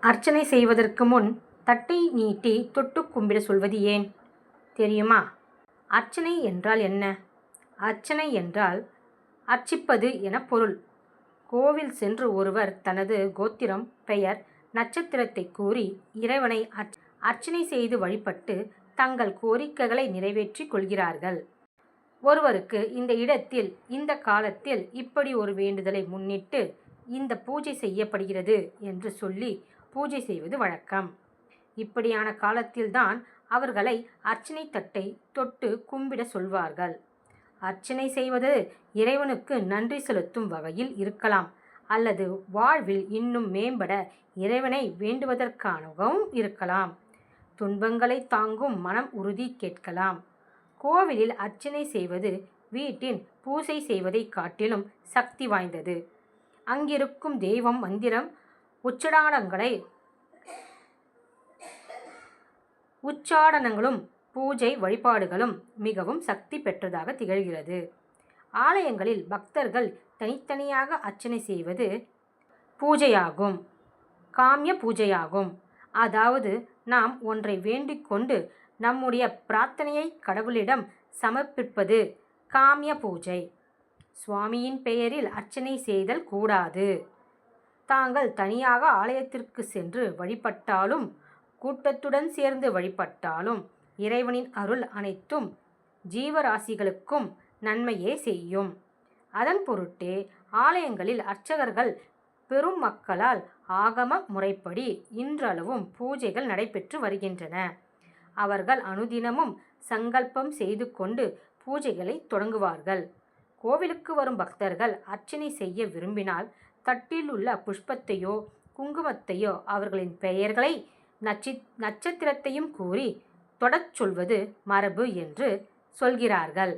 அர்ச்சனை செய்வதற்கு முன் தட்டை நீட்டி தொட்டு கும்பிட சொல்வது ஏன்? தெரியுமா? அர்ச்சனை என்றால் என்ன? அர்ச்சனை என்றால் அர்ச்சிப்பது என பொருள். கோவில் சென்று ஒருவர் தனது கோத்திரம் பெயர் நட்சத்திரத்தை கூறி இறைவனை அர்ச்- அர்ச்சனை செய்து வழிபட்டு தங்கள் கோரிக்கைகளை நிறைவேற்றிக் கொள்கிறார்கள். ஒருவருக்கு இந்த இடத்தில் இந்த காலத்தில் இப்படி ஒரு வேண்டுதலை முன்னிட்டு இந்த பூஜை செய்யப்படுகிறது என்று சொல்லி பூஜை செய்வது வழக்கம். இப்படியான காலத்தில்தான் அவர்களை அர்ச்சனை தட்டை தொட்டு கும்பிட சொல்வார்கள். அர்ச்சனை செய்வது இறைவனுக்கு நன்றி செலுத்தும் வகையில் இருக்கலாம். அல்லது வாழ்வில் இன்னும் மேம்பட இறைவனை வேண்டுவதற்கானவும் இருக்கலாம். துன்பங்களை தாங்கும் மனம் உறுதி கேட்கலாம். கோவிலில் அர்ச்சனை செய்வது வீட்டின் பூசை செய்வதை காட்டிலும் சக்தி வாய்ந்தது. அங்கிருக்கும் தெய்வம் மந்திரம் உச்சடாடங்களை உச்சாடனங்களும் பூஜை வழிபாடுகளும் மிகவும் சக்தி பெற்றதாக திகழ்கிறது. ஆலயங்களில் பக்தர்கள் தனித்தனியாக அர்ச்சனை செய்வது பூஜையாகும் காமிய பூஜையாகும். அதாவது நாம் ஒன்றை வேண்டிக்கொண்டு நம்முடைய பிரார்த்தனையை கடவுளிடம் சமர்ப்பிப்பது காமிய பூஜை. சுவாமியின் பெயரில் அர்ச்சனை செய்தல் கூடாது. தாங்கள் தனியாக ஆலயத்திற்கு சென்று வழிபட்டாலும் கூட்டத்துடன் சேர்ந்து வழிபட்டாலும் இறைவனின் அருள் அனைத்தும் ஜீவராசிகளுக்கும் நன்மையே செய்யும். அதன் பொருட்டே ஆலயங்களில் அர்ச்சகர்கள் பெரும் மக்களால் ஆகம முறைப்படி இன்றளவும் பூஜைகள் நடைபெற்று வருகின்றன. அவர்கள் அனுதினமும் சங்கல்பம் செய்து கொண்டு பூஜைகளை தொடங்குவார்கள். கோவிலுக்கு வரும் பக்தர்கள் அர்ச்சனை செய்ய விரும்பினால் தட்டில் உள்ள புஷ்பத்தையோ குங்குமத்தையோ அவர்களின் பெயர்களை நட்சி நட்சத்திரத்தையும் கூறி தொடச் சொல்வது மரபு என்று சொல்கிறார்கள்.